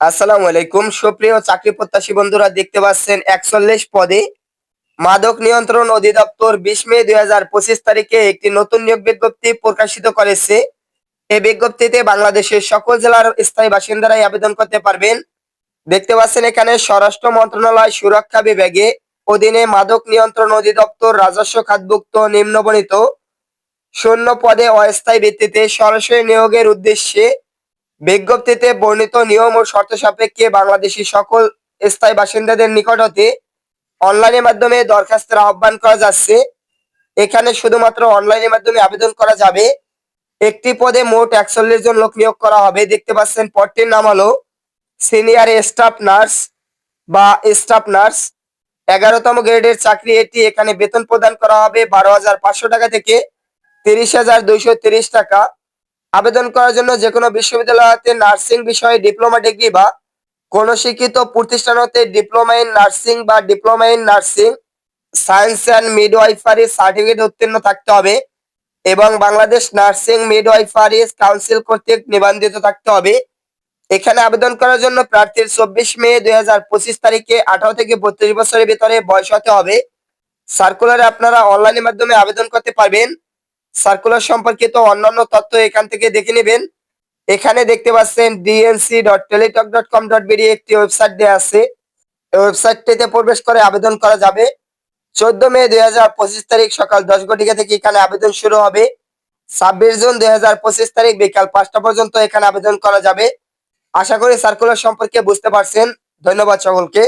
আসসালামু আলাইকুম। সুপ্রিয় চাকরি প্রত্যাশী বন্ধুরা, দেখতে পাচ্ছেন একচল্লিশ পদে মাদক নিয়ন্ত্রণ অধিদপ্তর বিশ মে দুই হাজার পঁচিশ তারিখে একটি নতুন নিয়োগ বিজ্ঞপ্তি প্রকাশিত করেছে। এই বিজ্ঞপ্তিতে বাংলাদেশের সকল জেলার স্থায়ী বাসিন্দারাই আবেদন করতে পারবেন। দেখতে পাচ্ছেন এখানে স্বরাষ্ট্র মন্ত্রণালয় সুরক্ষা বিভাগে অধীনে মাদক নিয়ন্ত্রণ অধিদপ্তর রাজস্ব খাতভুক্ত নিম্নবণিত শূন্য পদে অস্থায়ী ভিত্তিতে সরাসরি নিয়োগের উদ্দেশ্যে বিজ্ঞপ্তিতে বর্ণিত নিয়ম ও শর্ত সাপেক্ষে বাংলাদেশি সকল স্থায়ী বাসিন্দাদের নিকট হতে অনলাইনের মাধ্যমে দরখাস্তের আহ্বান করা যাচ্ছে। এখানে শুধুমাত্র অনলাইনের মাধ্যমে আবেদন করা যাবে। একটি পদে মোট একচল্লিশ জন লোক নিয়োগ করা হবে। দেখতে পাচ্ছেন পদটির নাম হলো সিনিয়র স্টাফ নার্স বা স্টাফ নার্স। এগারোতম গ্রেডের চাকরি এটি। এখানে বেতন প্রদান করা হবে বারো হাজার পাঁচশো টাকা থেকে তিরিশ হাজার দুইশো তিরিশ টাকা। আবেদন করার জন্য যে কোনো বিশ্ববিদ্যালয় হতে নার্সিং বিষয়ে ডিপ্লোমা ডিগ্রি বা কোনো শিক্ষিত প্রতিষ্ঠান হতে ডিপ্লোমা ইন নার্সিং বা diploma in nursing, science and midwifery certificate উত্তীর্ণ থাকতে হবে এবং বাংলাদেশ নার্সিং মিডওয়াইফারি কাউন্সিল কর্তৃক নিবন্ধিত থাকতে হবে। এখানে আবেদন করার জন্য প্রার্থীর চব্বিশ মে দুই হাজার পঁচিশ তারিখে আঠারো থেকে বত্রিশ বছরের ভিতরে বয়স হতে হবে। সার্কুলারে আপনারা অনলাইনের মাধ্যমে আবেদন করতে পারবেন। সার্কুলার সম্পর্কিত অন্যান্য তথ্য এখান থেকে দেখে নেবেন। এখানে দেখতে পাচ্ছেন DNC dot Teletalk dot com dot একটি ওয়েবসাইট দেওয়া আছে। ওয়েবসাইটটিতে প্রবেশ করে আবেদন করা যাবে। চোদ্দ মে দুই হাজার পঁচিশ তারিখ সকাল দশ ঘটিকা থেকে এখানে আবেদন শুরু হবে। ছাব্বিশ জুন দুই হাজার পঁচিশ তারিখ বিকাল পাঁচটা পর্যন্ত এখানে আবেদন করা যাবে। আশা করি সার্কুলার সম্পর্কে বুঝতে পারছেন। ধন্যবাদ সকলকে।